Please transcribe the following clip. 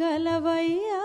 గలవయ్యా.